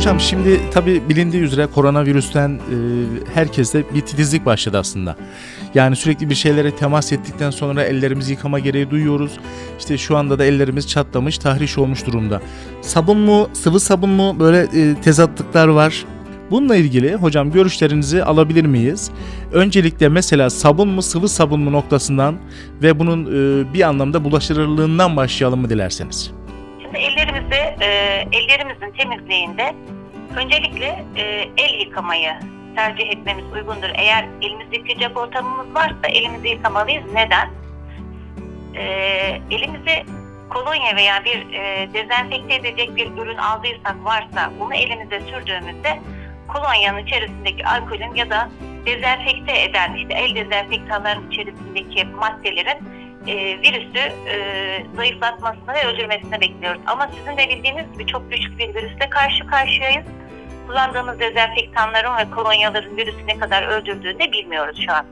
Hocam şimdi tabi bilindiği üzere koronavirüsten e, herkeste bir titizlik başladı aslında. Yani sürekli bir şeylere temas ettikten sonra ellerimizi yıkama gereği duyuyoruz. İşte şu anda da ellerimiz çatlamış, tahriş olmuş durumda. Sabun mu, sıvı sabun mu böyle e, tezatlıklar var. Bununla ilgili hocam görüşlerinizi alabilir miyiz? Öncelikle mesela sabun mu, sıvı sabun mu noktasından ve bunun e, bir anlamda bulaştırırlığından başlayalım mı dilerseniz? Şimdi ellerimizi, e, ellerimizin temizliğinde öncelikle e, el yıkamayı tercih etmemiz uygundur. Eğer elimizi yıkayacak ortamımız varsa elimizi yıkamalıyız. Neden? E, elimizi kolonya veya bir e, dezenfekte edecek bir ürün aldıysak varsa bunu elimize sürdüğümüzde kolonyanın içerisindeki alkolün ya da dezenfekte eden işte el dezenfektanların içerisindeki maddelerin e, virüsü e, zayıflatmasını ve öldürmesini bekliyoruz. Ama sizin de bildiğiniz gibi çok güçlü bir virüsle karşı karşıyayız. Kullandığımız dezenfektanların ve kolonyaların virüsü ne kadar öldürdüğünü bilmiyoruz şu an.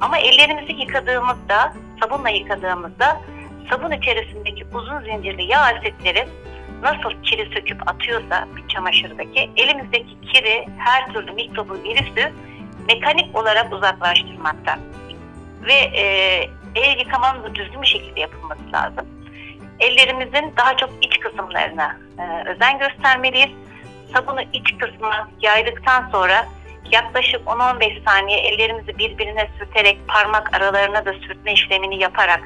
Ama ellerimizi yıkadığımızda, sabunla yıkadığımızda sabun içerisindeki uzun zincirli yağ asitleri nasıl kiri söküp atıyorsa bir çamaşırdaki elimizdeki kiri, her türlü mikrobu, virüsü mekanik olarak uzaklaştırmakta. Ve e, el yıkamanın da düzgün bir şekilde yapılması lazım. Ellerimizin daha çok iç kısımlarına e, özen göstermeliyiz. Sabunu iç kısmına yaydıktan sonra yaklaşık 10-15 saniye ellerimizi birbirine sürterek parmak aralarına da sürtme işlemini yaparak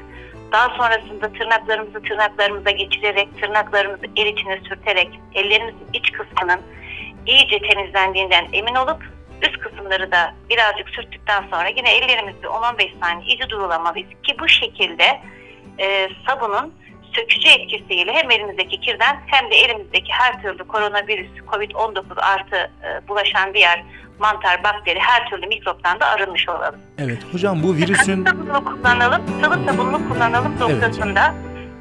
daha sonrasında tırnaklarımızı tırnaklarımıza geçirerek tırnaklarımızı el içine sürterek ellerimizin iç kısmının iyice temizlendiğinden emin olup kısımları da birazcık sürttükten sonra yine ellerimizi 10-15 saniye iyice durulamalıyız ki bu şekilde e, sabunun sökücü etkisiyle hem elimizdeki kirden hem de elimizdeki her türlü koronavirüs, COVID-19 artı e, bulaşan diğer mantar, bakteri her türlü mikroptan da arınmış olalım. Evet hocam bu virüsün Katı sabunlu kullanalım, sıvı sabunlu kullanalım noktasında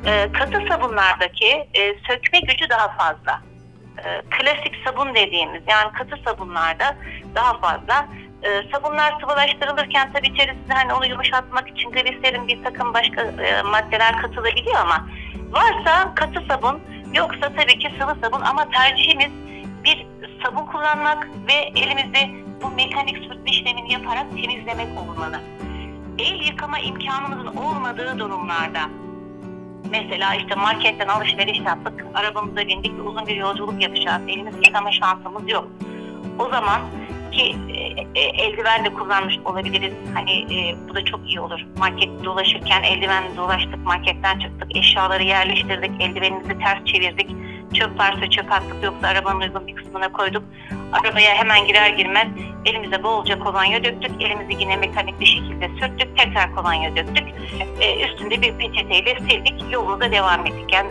e, katı sabunlardaki e, sökme gücü daha fazla. E, klasik sabun dediğimiz yani katı sabunlarda daha fazla. E, sabunlar sıvılaştırılırken tabii içerisinde hani onu yumuşatmak için gliserin bir takım başka e, maddeler katılabiliyor ama varsa katı sabun yoksa tabii ki sıvı sabun ama tercihimiz bir sabun kullanmak ve elimizde bu mekanik sürtme işlemini yaparak temizlemek olmalı. El yıkama imkanımızın olmadığı durumlarda mesela işte marketten alışveriş yaptık, arabamıza bindik uzun bir yolculuk yapacağız. Elimizi yıkama şansımız yok. O zaman ki e, e, eldiven de kullanmış olabiliriz. Hani e, bu da çok iyi olur. Market dolaşırken eldiven dolaştık, marketten çıktık, eşyaları yerleştirdik, eldivenimizi ters çevirdik. Çöp varsa çöp attık yoksa arabanın uygun bir kısmına koyduk. Arabaya hemen girer girmez elimize bolca kolonya döktük. Elimizi yine mekanik bir şekilde sürttük. Tekrar kolonya döktük. E, üstünde bir peçeteyle sildik. Yolumuza devam ettik. Yani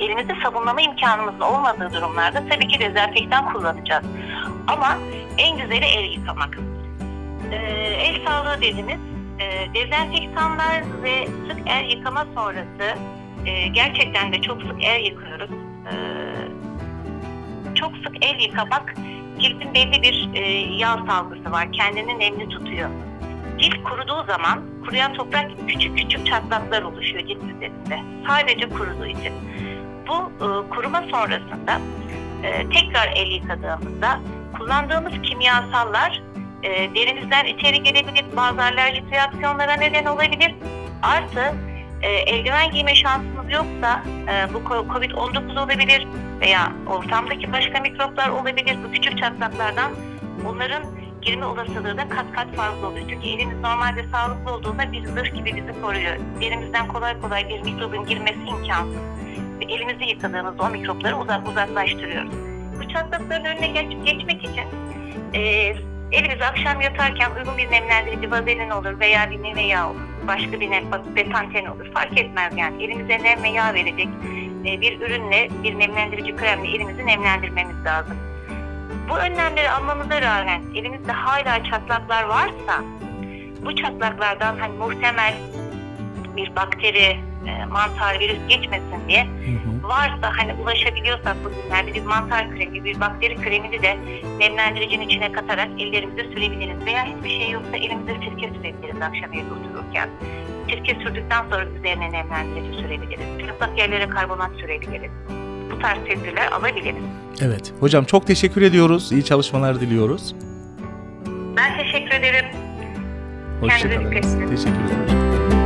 e, elimizde sabunlama imkanımızın olmadığı durumlarda tabii ki dezenfektan kullanacağız. Ama en güzeli el yıkamak. E, el sağlığı dediniz. E, dezenfektanlar ve sık el yıkama sonrası e, gerçekten de çok sık el yıkıyoruz. E, çok sık el yıkamak cildin belli bir e, yağ salgısı var. Kendini nemli tutuyor. Cilt kuruduğu zaman kuruyan toprak küçük küçük çatlaklar oluşuyor cilt üzerinde. Sadece kuruduğu için. Bu e, kuruma sonrasında e, tekrar el yıkadığımızda kullandığımız kimyasallar e, derimizden içeri gelebilir. Bazı alerjik reaksiyonlara neden olabilir. Artı e, eldiven giyme şansımız yoksa e, bu COVID-19 olabilir veya ortamdaki başka mikroplar olabilir. Bu küçük çatlaklardan onların girme olasılığı da kat kat fazla oluyor. Çünkü elimiz normalde sağlıklı olduğunda bir zırh gibi bizi koruyor. Derimizden kolay kolay bir mikrobun girmesi imkansız. Ve elimizi yıkadığımızda o mikropları uzak uzaklaştırıyoruz. Bu çatlakların önüne geç, geçmek için e, elimizi akşam yatarken uygun bir nemlendirici vazelin olur veya bir neve yağı olur. Başka bir nem, betanten olur. Fark etmez yani. Elimize nem ve yağ verecek e, bir ürünle, bir nemlendirici kremle elimizi nemlendirmemiz lazım. Bu önlemleri almamıza rağmen elimizde hala çatlaklar varsa bu çatlaklardan hani muhtemel bir bakteri, e, mantar, virüs geçmesin diye varsa hani ulaşabiliyorsak bugünlerde bir mantar kremi, bir bakteri kremini de nemlendiricinin içine katarak ellerimize sürebiliriz. Veya hiçbir şey yoksa elimize sirke sürebiliriz akşam evde otururken. Sirke sürdükten sonra üzerine nemlendirici sürebiliriz. Çıplak yerlere karbonat sürebiliriz. bu tarz tedbirler alabiliriz. Evet. Hocam çok teşekkür ediyoruz. İyi çalışmalar diliyoruz. Ben teşekkür ederim. Hoşçakalın. Teşekkür ederim.